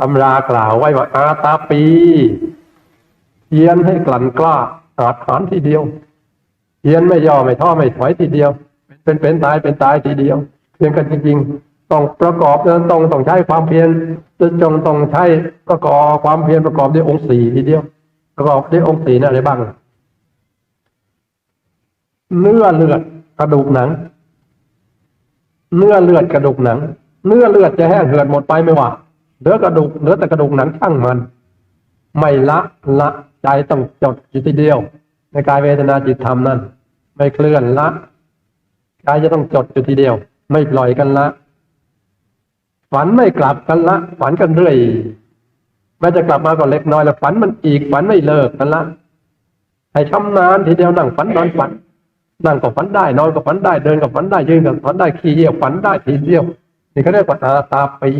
ตำรากล่าวไว้ว่าอาตาปีเพียนให้กลั่นกล้าอาจหารทีเดียวเพียนไม่ย่อไม่ท้อไม่ถอยทีเดียว เป็นเป็นตายเป็นตายทีเดียว เพียงกันจริง ๆ ต้องประกอบนั้นต้องต้องใช้ความเพียรจงต้องใช้ประกอบความเพียรประกอบด้วยองค์สี่ทีเดียว ประกอบด้วยองค์สี่นั่นอะไรบ้างเนื้อเลือดกระดูกหนัง เนื้อเลือดกระดูกหนัง เนื้อเลือดจะแห้งเหือดหมดไปไม่ว่า เหลือกระดูกเหลือแต่กระดูกหนังช่างมัน ไม่ละละใจต้องจดอยู่ทีเดียว ในกายเวทนาจิตธรรมนั่นไม่เคลื่อนละกายจะต้องจดอยู่ทีเดียว ไม่ปล่อยกันละฝันไม่กลับกันละฝันกันเรื่อยแม้จะกลับมาก็เล็กน้อยแล้วฝันมันอีกฝันไม่เลิกกันละให้ชำนาญทีเดียวนั่งฝันนอนฝันนั่งก็ฝันได้นอนก็ฝันได้เดินก็ฝันได้ยืนก็ฝันได้ขี่เยี่ยวฝันได้ทีเดียวนี่เขาเรียกว่าอาตาปี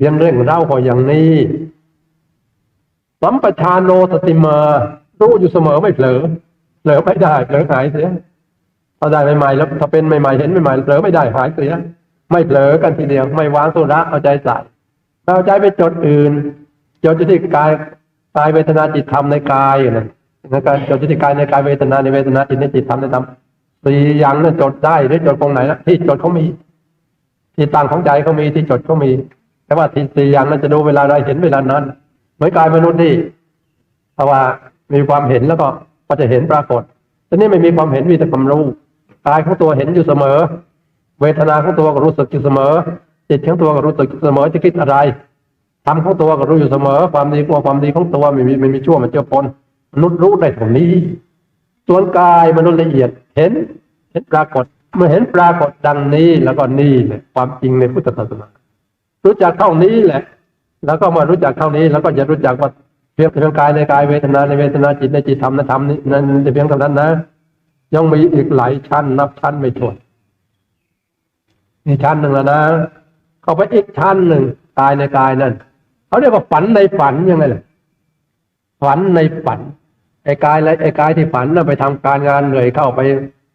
เพียงเรื่องเล่าก็อย่างนี้สัมปชานโนสติมา รู้อยู่เสมอไม่เผลอเผลอไม่ได้เผลอหายเสียเอาได้ใหม่ๆแล้วถ้าเป็นใหม่ๆเห็นใหม่ๆเผลอไม่ได้หายเสียไม่เผลอกันทีเดียวไม่วางสุระเอาใจใส่เอาใจไปจดอื่นจดที่กายกายเวทนาจิตธรรมในกายนะในการจดที่กายในกายเวทนาในเวทนาจิตในจิตธรรมในธรรมสี่อย่างนั้นจดได้หรือจดตรงไหนนะที่จดเขามี ที่ตั้งของใจเขามีที่จดเขามี แต่ว่าที่สี่อย่างนั้นจะดูเวลาใดเห็นเวลานั้น เหมือนกายมนุษย์ที่เพราะว่ามีความเห็นแล้วก็ก็จะเห็นปรากฏแต่นี่ไม่มีความเห็นมีแต่ความรู้กายของตัวเห็นอยู่เสมอ เวทนาของตัวก็รู้สึกอยู่เสมอ จิตของตัวก็รู้สึกอยู่เสมอจะคิดอะไรทำของตัวก็รู้อยู่เสมอ ความดีกลัวความดีของตัวไม่มีไม่มีชั่วมันเจือปนมนุษย์รู้ได้เท่านี้ ส่วนกายมนุษย์ละเอียดเห็น เห็นปรากฏ เมื่อเห็นปรากฏดังนี้แล้วก็นี่แหละความจริงในพุทธศาสนา รู้จักเท่านี้แหละ แล้วก็มารู้จักเท่านี้ แล้วก็จะรู้จักว่าเพียงเพียงกายในกายเวทนาในเวทนาจิตในจิตธรรมในธรรมนี่นั่นเพียงเท่านั้นนะยังมีอีกหลายชั้นนับชั้นไม่ถ้วนนี่ชั้นหนึ่งแล้วนะเข้าไปอีกชั้นหนึ่งกายในกายนั่นเขาเรียกว่าฝันในฝันยังไงล่ะฝันในฝันไอ้กายและไอ้กายที่ฝันน่ะไปทำการงานเหนื่อยเข้าไป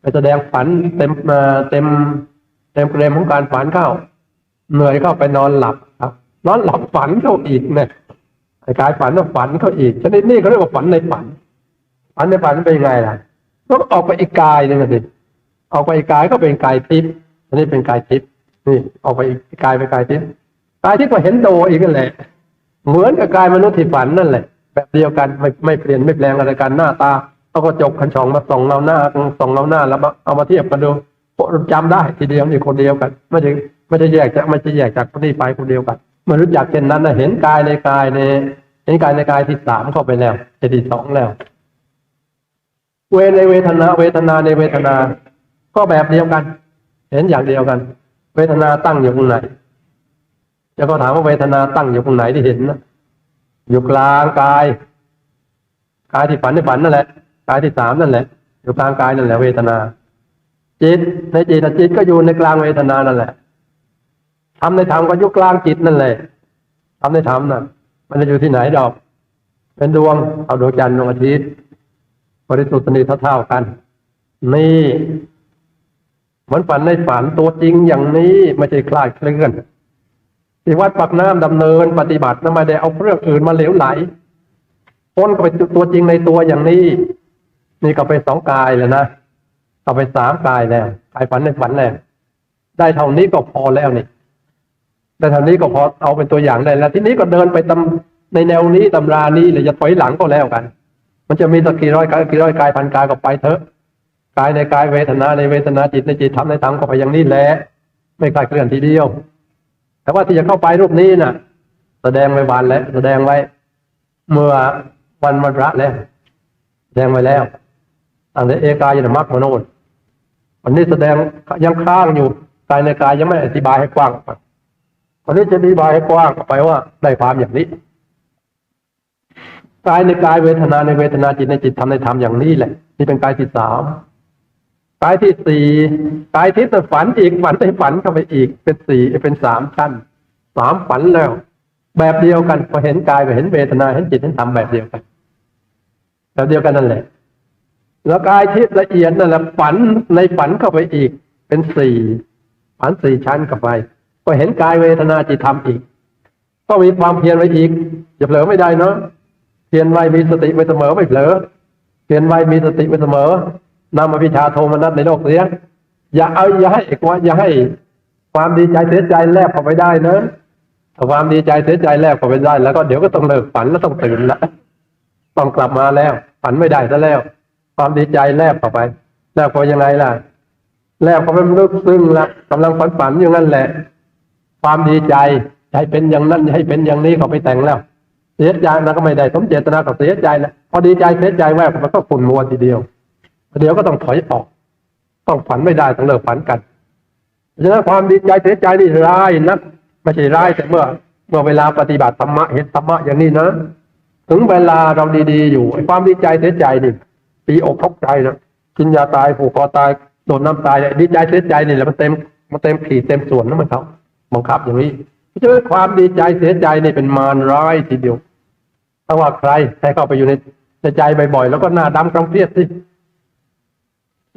ไปแสดงฝันเต็มเต็มเต็มเกรมของการฝันเข้า เหนื่อยเข้าไปนอนหลับครับ นอนหลับฝันเข้าอีกเนี่ยกายฝันน่ะฝันเข้าอีกชนิดนี้เขาเรียกว่าฝันในฝัน ฝันในฝันเป็นยังไงล่ะก็ออกไปอีกกายหนึ่งสิออกไปอีกกายก็เป็นกายทิพย์อันนี้เป็นกายทิพย์นี่ออกไปอีกกายเป็นกายทิพย์กายทิพย์ก็เห็นโดอีกนั่นแหละ เหมือนกับกายมนุษย์ที่ฝันนั่นแหละ แบบเดียวกันไม่ไม่เปลี่ยนไม่แปลงอะไรกันหน้าตาเอากระจกขันช่องมาส่องเราหน้าส่องเราหน้าแล้วเอามาเทียบกันดูจำได้ทีเดียวนี่คนเดียวกันไม่ใช่ ไม่ได้แยกจากไม่ใช่แยกจากคนนี้ไปคนเดียวกันเมื่อรู้จักเช่นนั้นนะเห็นกายในกายในเห็นกายในกายที่สามเข้าไปแล้วจะที่สองแล้ว เวในเวทนา เวทนาในเวทนา ก็แบบเดียวกัน เห็นอย่างเดียวกัน เวทนาตั้งอยู่ตรงไหนจะก็ถามว่าเวทนาตั้งอยู่ตรงไหนที่เห็นนะอยู่กลางกายกายที่ฝันในฝันนั่นแหละกายที่สามนั่นแหละ อยู่กลางกายนั่นแหละเวทนาจิตในจิตน่จิตก็อยู่ในกลางเวทนานั่นแหละ ทำในธรรมก็ยู่กลางจิตนั่นแหละทำในธรรมน่ะมันจะอยู่ที่ไหนดอก เป็นดวงเอาดวงจันทร์ดวงอาทิตย์บริสุทธิ์สนิทเท่าๆกัน นี่เหมือนฝันในฝันตัวจริงอย่างนี้ไม่ใช่คลาดเคลื่อนที่วัดปักน้ำดำเนินปฏิบัตินะไมได้เอาเรื่องอื่นมาเหลวไหลพ้นก็ไปตัวจริงในตัวอย่างนี้ นี่ก็ไปสองกายแล้วนะเอาไปสามกายแล้วกายฝันในฝันแล้วได้เท่านี้ก็พอแล้วนี่ ได้เท่านี้ก็พอเอาเป็นตัวอย่างได้แล้ว ทีนี้ก็เดินไปตำในแนวนี้ตำรานี้เลยจะถอยหลังก็แล้วกัน มันจะมีสักกี่ร้อยกายกี่ร้อยกายพันกายก็ไปเถอะกายในกายเวทนาในเวทนาจิตในจิตธรรมในธรรมก็ไปอย่างนี้แหละไม่คลาดเคลื่อนทีเดียว แต่ว่าที่จะเข้าไปรูปนี้น่ะ แสดงไว้วันแล้ว แสดงไว้ เมื่อวันวันพระแล้วแสดงไว้แล้วตั้งแต่เอกายนมัคโนนวันนี้แสดงยังค้างอยู่กายในกายยังไม่อธิบายให้กว้าง วันนี้จะอธิบายให้กว้างไปว่าได้ความอย่างนี้กายในกายเวทนาในเวทนาจิตในจิตทำในธรรมอย่างนี้แหละ นี่เป็นกายที่สามกายที่สี่กายที่ฝันอีกฝันไปฝันเข้าไปอีก เป็นสี่เป็นสามชั้นสามฝันแล้ว แบบเดียวกันพอเห็นกายก็เห็นเวทนาเห็นจิตเห็นธรรมแบบเดียวกันแบบเดียวกันนั่นแหละ แล้วกายที่ละเอียดนั่นแหละฝันในฝันเข้าไปอีก เป็นสี่ฝันสี่ชั้นเข้าไป พอเห็นกายเวทนาจิตธรรมอีก ต้องมีความเพียรไว้อีก อย่าเผลอไม่ได้เนาะเพียรไว้มีสติไว้เสมอไม่เผลอเพียรไว้มีสติไว้เสมอนำอภิชาโทมนัสในโลกเสียอย่าเอาอย่าให้เอกว่าอย่าให้ความดีใจเสียใจแลบเข้าไปได้นะถ้าความดีใจเสียใจแลบเข้าไปได้ แล้วก็เดี๋ยวก็ต้องเลิกฝันแล้วต้องตื่นละต้องกลับมาแล้ว ฝันไม่ได้ซะแล้ว ความดีใจแลบเข้าไป แลบพอยังไงล่ะ แลบเข้าไปลึกซึ้งละกำลังฝันฝันอยู่นั่นแหละ ความดีใจให้เป็นอย่างนั้นให้เป็นอย่างนี้เขาไปแต่งแล้วเสียใจนะก็ไม่ได้สมเจตนาก็เสียใจแล้วพอดีใจเสียใจแวบมันก็ขุ่นมัวทีเดียวเดี๋ยวก็ต้องถอยออก ต้องฝันไม่ได้ต้องเลิกฝันกันเพราะฉะนั้นความดีใจเสียใจนี่ร้ายนะไม่ใช่ร้ายแต่เมื่อ เมื่อเวลาปฏิบัติธรรมะเห็นธรรมะอย่างนี้นะถึงเวลาเราดีๆอยู่ความดีใจเสียใจนี่ปีอกทุกใจนะกินยาตายผูกคอตายโดนน้ำตายดีใจเสียใจนี่แหละมันเต็มมันเต็มขีดเต็มส่วนนะมันเขา บังคับอย่างนี้เพราะฉะนั้นความดีใจเสียใจนี่เป็นมารร้ายทีเดียวถ้าว่าใครใครเข้าไปอยู่ในใจบ่อยๆแล้วก็หน้าดำกำเครียดสิ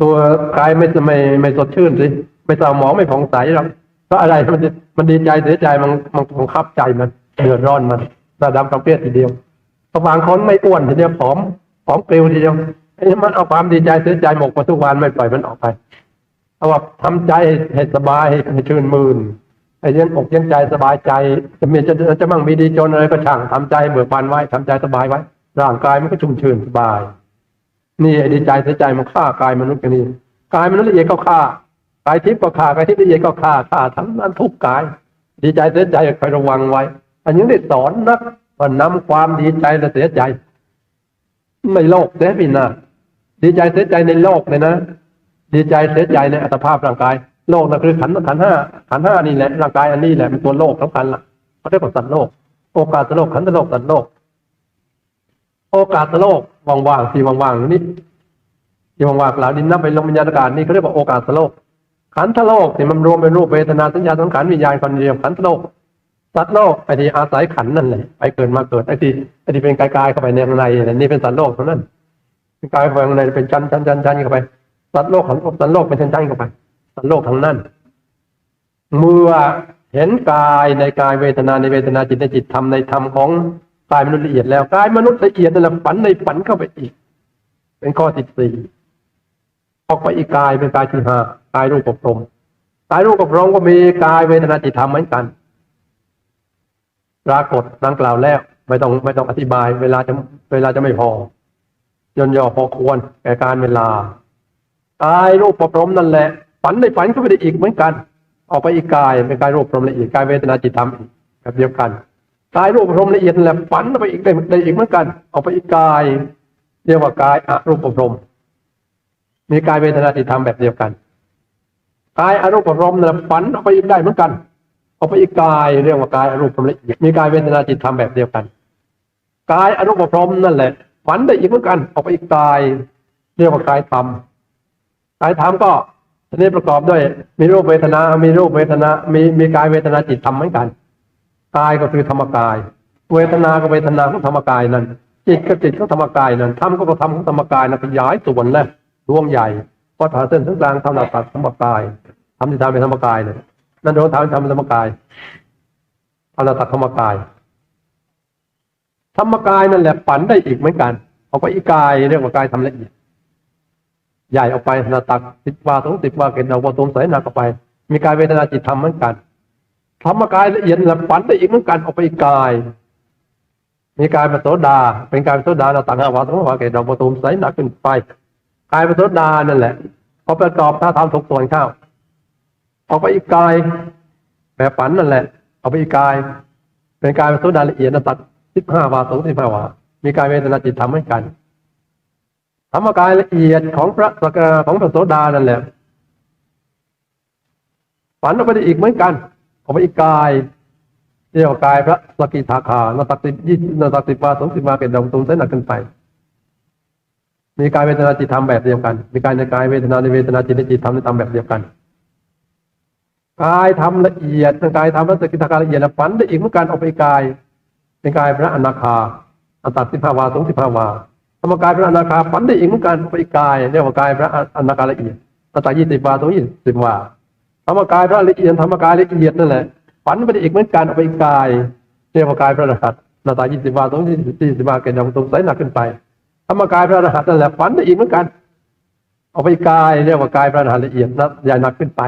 ตัวกายไม่ไม่ไม่สดชื่นสิไม่เศร้าหมองไม่ผ่องใสหรอกเพราะอะไรมันมันดีใจเสียใจมันมันบังคับใจมันเดือดร้อนมันหน้าดำกำเครียดทีเดียวบางคนไม่อ้วนทีเดียวผอมผอมเกลียวทีเดียวไอ้นี่มันเอาความดีใจเสียใจหมกมาทุกวันไม่ปล่อยมันออกไปเอาว่าทำใจให้สบายให้ชื่นมื่น ไอ้เย็นอกเย็นใจสบายใจ จะมีจะจะมั่งมีดีจนอะไรก็ช่างทำใจเบิกบานไว้ทำใจสบายไว้ ร่างกายมันก็ชุ่มชื่นสบาย นี่ไอ้ดีใจเสียใจมันฆ่ากายมนุษย์กันนี่กายมนุษย์ละเอียดก็ฆ่ากายทิพย์ก็ฆ่ากายทิพย์ละเอียดก็ฆ่าฆ่าทั้งนั้นทุกกาย ดีใจเสียใจคอยระวังไว้ อันนี้ได้สอนนักว่านำความดีใจและเสียใจในโลกเสียพี่นาดีใจเสียใจในโลกเลยนะดีใจเสียใจในอัตภาพร่างกาย โลกนั่นคือขันธ์ขันธ์ห้า ขันห้านี่แหละร่างกายอันนี้แหละเป็นตัวโลกสำคัญล่ะเขาเรียกว่าสัตว์โลก โอกาสโลกขันธโลกสัตว์โลก โอกาสโลกว่างๆที่ว่างๆนี่ที่ว่างๆเหล่าดินน้ำไปลงวิญญาณอากาศนี่เขาเรียกว่าโอกาสโลก ขันธโลกนี่มันรวมเป็นรูปเวทนาสัญญาสังขารวิญญาณคนเดียวขันธโลกสัตว์โลกไอ้ที่อาศัยขันนั่นแหละไปเกิดมาเกิดไอ้ที่ไอ้ที่เป็นกายๆเข้าไปในข้างในนี่เป็นสัตว์โลกเท่านั้นเป็นกายเข้าไปข้างในเป็นชั้นชั้นชั้นชั้นเข้าไปสัตว์โลกของสัตว์โลกเป็นชั้นชั้นเข้าไปสัตว์โลกทั้งนั้น เมื่อเห็นกายในกายเวทนาในเวทนาจิตในจิตธรรมในธรรมของกายมนุษย์ละเอียดแล้วกายมนุษย์ละเอียดนั่นแหละฝันในฝันเข้าไปอีก เป็นข้อที่สี่ออกไปอีกกายเป็นกายที่ห้ากายรูปภพรมกายรูปภพรมก็มีกายเวทนาจิตธรรมเหมือนกันปรากฏดังกล่าวแล้วไม่ต้องไม่ต้องอธิบาย เวลาจะเวลาจะไม่พอย่นย่อพอควรแก่การเวลากายรูปประพรมนั่นแหละฝันในฝันก็ไม่ได้อีกเหมือนกัน ออกไปอีกกายเป็นกายรูปประพรมละเอียดกายเวทนาจิตธรรมอีกแบบเดียวกันกายรูปประพรมละเอียดแหละฝันไปอีกได้ได้อีกเหมือนกัน ออกไปอีกกาย เรียกว่ากายอรูปประพรมมีกายเวทนาจิตธรรมแบบเดียวกันกายอรูปประพรมนั่นแหละฝันออกไปอีกได้เหมือนกันออกไปอีกกายเรียกว่ากายอรูปประพรมละเอียดมีกายเวทนาจิตธรรมแบบเดียวกันกายอรูปประพรมนั่นแหละฝันได้อีกเหมือนกัน ออกไปอีกกาย เรียกว่ากายธรรมกายธรรมก็ ทีนี้ประกอบด้วย มีรูปเวทนา มีรูปเวทนา มีมีกายเวทนาจิตธรรมเหมือนกันกายก็คือธรรมกาย เวทนาก็เวทนาของธรรมกายนั้น จิตก็จิตของธรรมกายนั้นธรรมก็ธรรมของธรรมกายนั้นขยายส่วนแล้วรวมใหญ่ก็ผ่าเส้นถึงกลางทำหลักตัดธรรมกายทำที่ทำเป็นธรรมกายเนี่ยนั่นโดนทำเป็นธรรมกายทำหลักตัดธรรมกาย ธรรมกายนั่นแหละฝันได้อีกเหมือนกันออกไปอีกกายเรียกว่ากายทำละเอียด ใหญ่ออกไปหนาตักสิบวาสองสิบวาเกณฑ์เอาวตุมใส่หนักออกไป มีกายเวทนาจิตธรรมเหมือนกันธรรมกายละเอียดละฝันได้อีกเหมือนกันออกไปอีกกาย มีกายเป็นโสดา เป็นกายเป็นโสดาเราตักหาวาสองวาเกณฑ์เอาวตุมใส่หนักขึ้นไปกายเป็นโสดานั่นแหละพอประกอบถ้าทำถูกส่วนเข้าออกไปอีกกายแบบฝันนั่นแหละเอาไปอีกกาย เป็นกายเป็นโสดาละเอียดนะตักสิบห้าวาสองสิบห้าวามีกายเวทนาจิตธรรมเหมือนกัน ธรรมกายละเอียดของพระสกของพระโสดานั่นแหละฝันออกไปได้อีกเหมือนกันออกไปอีกกายเรียกากายพระสกิทาคานาตักสิยี่นาตักสิบวาสงสิบวาเป็นดาวตุมเส้นหนักขึ้นไป มีกายเวทนาจิตธรรมแบบเดียวกัน มีกายในกายเวทนาในเวทนาจิตในจิตธรรมในธรรมแบบเดียวกันกายทำละเอียดกายทำพระสกิทาคาละเอียดแล้วฝันได้อีกเหมือนกันออกไปกาย เป็นกายพระอนาคาอันตัดสิบห้าวาสงสิบห้าวา ธรรมกายพระอนาคาฝันได้อีกเหมือนกันไปกายเรียกว่ากายพระอนาคาละเอียดอันตัดยี่สิบวาสองยี่สิบวาธรรมกายพระละเอียดธรรมกายละเอียดนั่นแหละฝันไปได้อีกเหมือนกันเอาไปกายเรียกว่ากายพระอรหันต์หน้าตายี่สิบวาตรงที่ยี่สิบวาเกณฑ์ดำตรงใสหนักขึ้นไปธรรมกายพระอรหันต์นั่นแหละฝันได้อีกเหมือนกัน เอาไปกายเรียกว่ากายพระอรหันต์ละเอียดนะใหญ่หนักขึ้นไป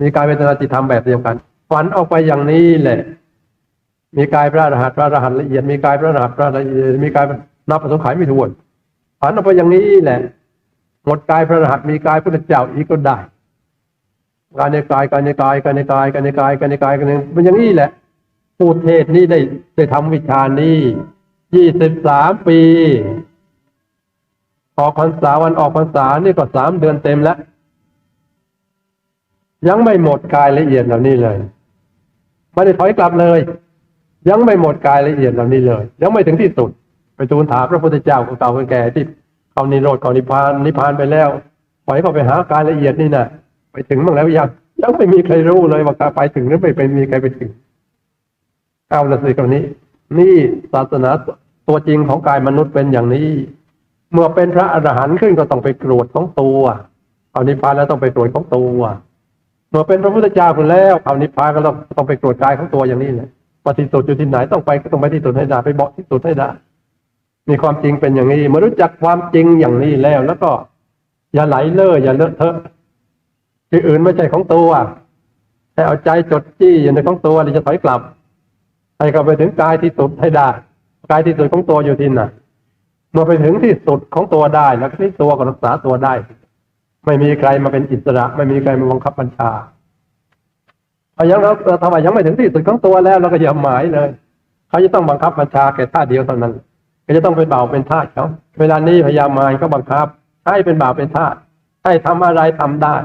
มีกายเวทนาจิตธรรมแบบเดียวกันฝันออกไปอย่างนี้แหละ มีกายพระอรหันต์พระอรหันต์ละเอียดมีกายพระอรหันต์พระละเอียดมีกาย นับประสงขายไม่ถ้วนฝันออกไปอย่างนี้แหละ หมดกายพระรหันต์มีกายพระเจ้าอีกก็ได้กายในกายกายในกายกายในกายกายในกายกายในกายกันเป็นอย่างนี้แหละพูดเทศนี้ได้ได้ทำวิชานี้ยี่สิบสามปี ออกพรรษาวันออกพรรษานี่ก็สามเดือนเต็มแล้ว ยังไม่หมดกายละเอียดเหล่านี้เลยไม่ได้ถอยกลับเลย ยังไม่หมดกายละเอียดเหล่านี้เลย ยังไม่ถึงที่สุด ทูลถามพระพุทธเจ้าของเก่าคนแก่ที่เขานิโรธเขานิพพานนิพพานไปแล้วปล่อยเขาไปหากายละเอียดนี่นะไปถึงบ้างแล้วยังยังไม่มีใครรู้เลยว่าการไปถึงหรือไม่ไปมีใครไปถึงเอาละสิคราวนี้ นี่ศาสนาตัวจริงของกายมนุษย์เป็นอย่างนี้ เมื่อเป็นพระอรหันต์ขึ้นก็ต้องไปกรวดของตัวเอานิพพานแล้วต้องไปตรวจของตัวเมื่อเป็นพระพุทธเจ้าคนแล้วเอานิพพานก็ต้องต้องไปตรวจกายของตัวอย่างนี้แหละปฏิสุทธิ์อยู่ที่ไหนต้องไปก็ต้องไปที่สุดให้ได้ไปบอกที่สุดให้ได้ มีความจริงเป็นอย่างนี้เมื่อรู้จักความจริงอย่างนี้แล้ว แล้วก็ อย่าไหลเล่ออย่าเลอะเทอะที่อื่นไม่ใช่ของตัวให้เอาใจจดจี้อยู่ในของตัวเราจะถอยกลับให้เข้าไปถึงกายที่สุดให้ได้กายที่สุดของตัวอยู่ที่ไหนเมื่อไปถึงที่สุดของตัวได้ แล้วที่ตัวก็รักษาตัวได้ ไม่มีใครมาเป็นอิสระ ไม่มีใครมาบังคับบัญชาเอายังเราทำไมยังไม่ถึงที่สุดของตัวแล้วเราก็อย่าหมายเลย เขาจะต้องบังคับบัญชาแค่ท่าเดียวเท่านั้น ก็จะต้องเป็นบ่าวเป็นทาสเขาเวลานี้พยามารก็บังคับ ให้เป็นบ่าวเป็นทาสให้ทำอะไรทำได้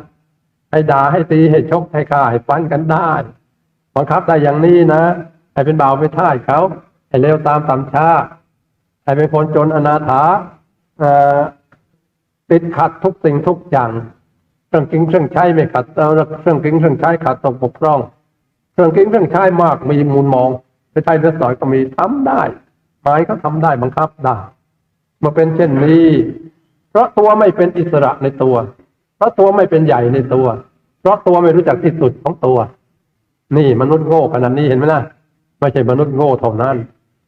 ให้ด่าให้ตีให้ชกให้ฆ่าให้ฟันกันได้บังคับได้อย่างนี้นะ ให้เป็นบ่าวเป็นทาสเขาให้เร็วตามตามชาให้เป็นคนจนอนาถาติดขัดทุกสิ่งทุกอย่างเครื่องกินเครื่องใช้ไม่ขัดเครื่องกินเครื่องใช้ขัดตกบกพร่อง เครื่องกินเครื่องใช้มากมีมูลมองไม่ใช่เลือดสอยก็มีทำได้ หมายเขาทำได้บังคับได้มื่อเป็นเช่นนี้ เพราะตัวไม่เป็นอิสระในตัว เพราะตัวไม่เป็นใหญ่ในตัว เพราะตัวไม่รู้จักที่สุดของตัว นี่มนุษย์โง่ขนาดนี้เห็นไหมนะไม่ใช่มนุษย์โง่เท่านั้น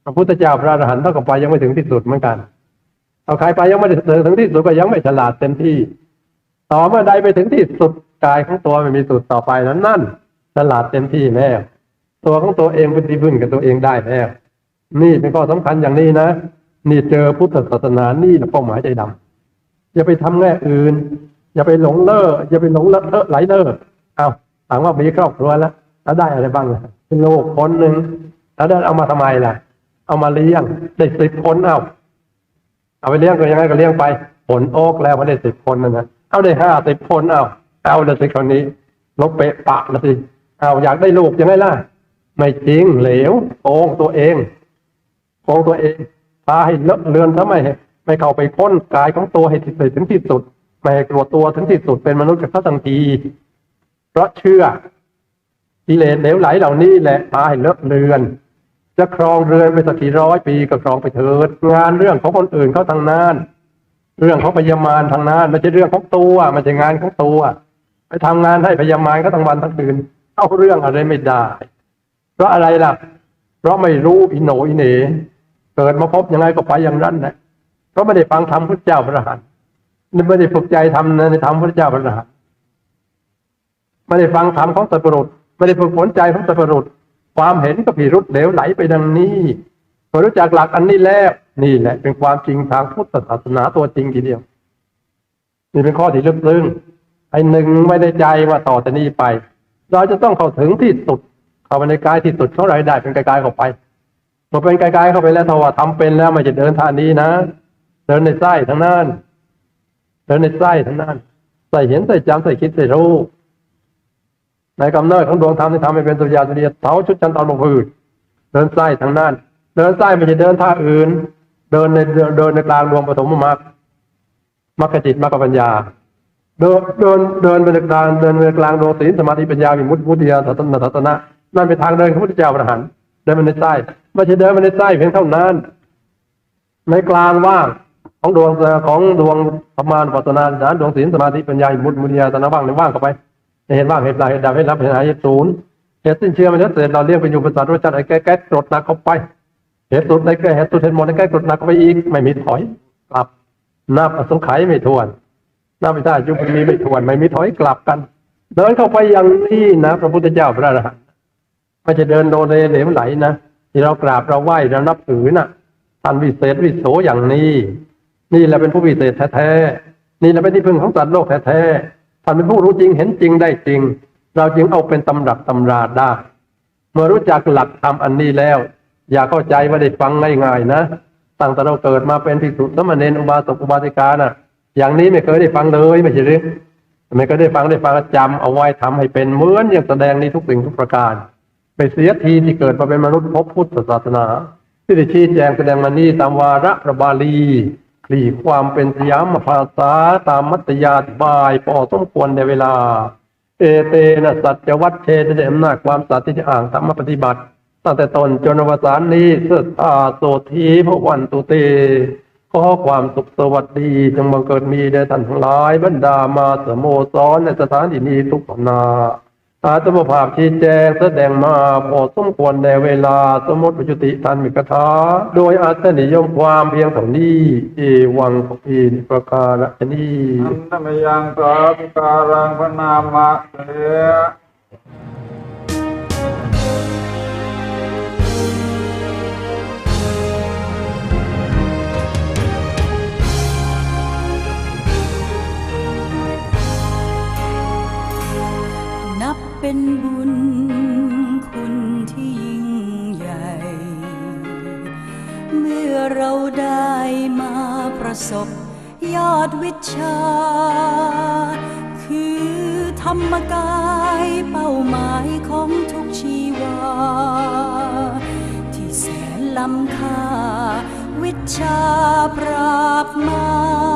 พระพุทธเจ้าพระอรหันต์เท่ากับไปยังไม่ถึงที่สุดเหมือนกันเอาใครไปยังไม่ถึงที่สุดก็ยังไม่ฉลาดเต็มที่ ต่อเมื่อใดไปถึงที่สุดกายของตัวไม่มีสุดต่อไปนั้นนั่นฉลาดเต็มที่แล้วตัวของตัวเองเป็นที่พึ่งกับตัวเองได้แล้ว นี่เป็นข้อสำคัญอย่างนี้นะ นี่เจอพุทธศาสนานี่แหละเป้าหมายใจดำอย่าไปทำแง่อื่น อย่าไปหลงเล่ออย่าไปหลงเลอะเทอะไหลเล่อเอาถามว่ามีครอบครัวแล้วแล้วได้อะไรบ้างล่ะเป็นโลกคนหนึ่งแล้วได้เอามาทำไมล่ะ เอามาเลี้ยงได้สิบคนเอาเอาไปเลี้ยงก็ยังไงก็เลี้ยงไป ผลโอกแล้วมาได้สิบคนนั่นนะเอาได้ห้าสิบคนเอาเอาละสิคนนี้ลบเปะปะละสิเอาอยากได้ลูกยังไงล่ะ ไม่จริงเหลวโกงตัวเอง โกงตัวเองพาให้เลอะเลือนทำไมไม่เข้าไปพ้นกายของตัวให้ถึงที่สุดไม่ให้กลัวตัวถึงที่สุดเป็นมนุษย์กับเขาทังที เพราะเชื่อกิเลสเหลวไหลเหล่านี้แหละพาให้เลอะเลือน จะครองเรือนไปสักกี่ร้อยปีก็ครองไปเถิดงานเรื่องของคนอื่นเขาทางนั้นเรื่องของพยามารทางนั้นไม่ใช่เรื่องของตัวมันจะงานของตัว ไปทำงานให้พยามารก็ทั้งวันทั้งคืนเอาเรื่องอะไรไม่ได้ เพราะอะไรล่ะ เพราะไม่รู้อิโหนอิเหน เกิดมาพบยังไงก็ไปอย่างนั้นแหละเพราะไม่ได้ฟังธรรมพระเจ้าพระหันไม่ได้ฝึกใจทำในธรรมพระเจ้าพระหันไม่ได้ฟังธรรมของสัตว์ปรุษไม่ได้ฝึกฝนใจของสัตว์ปรุษความเห็นก็ผิรุดเหลวไหลไปดังนี้พอรู้จักหลักอันนี้แล้วนี่แหละ เป็นความจริงทางพุทธศาสนาตัวจริงทีเดียว นี่เป็นข้อที่ลึกซึ้งไอ้หนึ่งไม่ได้ใจว่าต่อแต่นี้ไป เราจะต้องเข้าถึงที่สุด เข้าไปในกายที่สุดเของเรได้เป็นกายๆเข้าไป พอเป็นกายๆเข้าไปแล้วถ้าว่าทำเป็นแล้วไม่จะเดินทางนี้นะเดินในไส้ทั้งนั้นเดินในไส้ทั้งนั้นใส่เห็นใส่จำใส่คิดใส่รู้ในกำเนิดของดวงธรรมที่ทำให้เป็นสุริยาสุริยเท้าชุดจันทร์ตอนลงพื้นเดินไส้ทั้งนั้นเดินไส้ไม่ใช่เดินท่าอื่น เดินในเดินในกลางดวงปฐมมรรคมรรคจิตมรรคปัญญาเดินเดินเดินไปในกลางเดินไปในกลางดวงศีลสมาธิปัญญาวิมุตติพุทธิยาสัตนะสัตนะนั่นเป็นทางเดินของพระพุทธเจ้าพระหันเดินไปในไส้ ไม่ใช่เดินไปในไส้เพียงเท่านั้น ในกลางว่างของดวงของดวงประมาณปัตนาสารดวงศีลสมาธิปัญญาวิมุตติพุทธิยาตนะว่างในว่างเข้าไปเห็นว่างเห็นไรเห็นดำเห็นรับเห็นหายเห็นศูนย์เหตุสิ้นเชื่อมันจะเสร็จเราเรียกไปอยู่ประสาทวัจันทร์ไอ้แก้แก้กรดหนักเข้าไปเหตุสุดในแก้เหตุสุดเหตุหมดในแก้กรดหนักเข้าไปอีกไม่มีถอยกลับนับสงไขยไม่ทวนนับไม่ได้ยุบมีไม่ทวน ไม่มีถอยกลับกัน เดินเข้าไปอย่างนี้นะ พระพุทธเจ้าพระอรหันต์ไม่ใช่เดินโดนเหลวไหลนะ ที่เรากราบเราไหว้เรานับถือน่ะท่านวิเศษวิโสอย่างนี้ นี่แหละเป็นผู้วิเศษแท้ๆนี่แหละเป็นที่พึ่งของสัตว์โลกแท้ๆท่านเป็นผู้รู้จริงเห็นจริงได้จริง เราจึงเอาเป็นตำรับตำราได้ เมื่อรู้จักหลักธรรมอันนี้แล้ว อย่าเข้าใจว่าได้ฟังง่ายๆนะตั้งแต่เราเกิดมาเป็นภิกษุสมณเณรอุบาสกอุบาสิกาน่ะ อย่างนี้ไม่เคยได้ฟังเลยไม่ใช่หรือไม่เคยได้ฟังได้ฟังแล้วจำเอาไว้ทำให้เป็นเหมือนอย่างแสดงนี้ทุกสิ่งทุกประการ ไปเสียทีที่เกิดมาเป็นมนุษย์พบพุทธศาสนา ที่ได้ชี้แจงแสดงมานี้ตามวาระประบาลีคลี่ความเป็นสยามภาษาตามมัตยาธิบายพอสมควรในเวลา เอเตนะสัจวัตเชตได้อำนาจความสัตย์ที่จะอ่างธรรมปฏิบัติ ตั้งแต่ตนจนอวสานนี้เสื้อตาโสทีพระวันตุเตขอความสุขสวัสดีจงบังเกิดมีแด่ท่านทั้งหลายบรรดามาสโมสรในสถานที่นี้ทุกนา อาตมภาพชี้แจงแสดงมาพอสมควรในเวลาสมมติปัจจุติทันมิกถาโดยอาตนิยมความเพียงเท่านี้ เอวังของอีนประการฉนี้อันตมยังสาธิการังพนามะเส อดวิชา คือธรรมกายเป้าหมายของทุกชีวา ที่แสนล้ำค่า วิชาปราบมา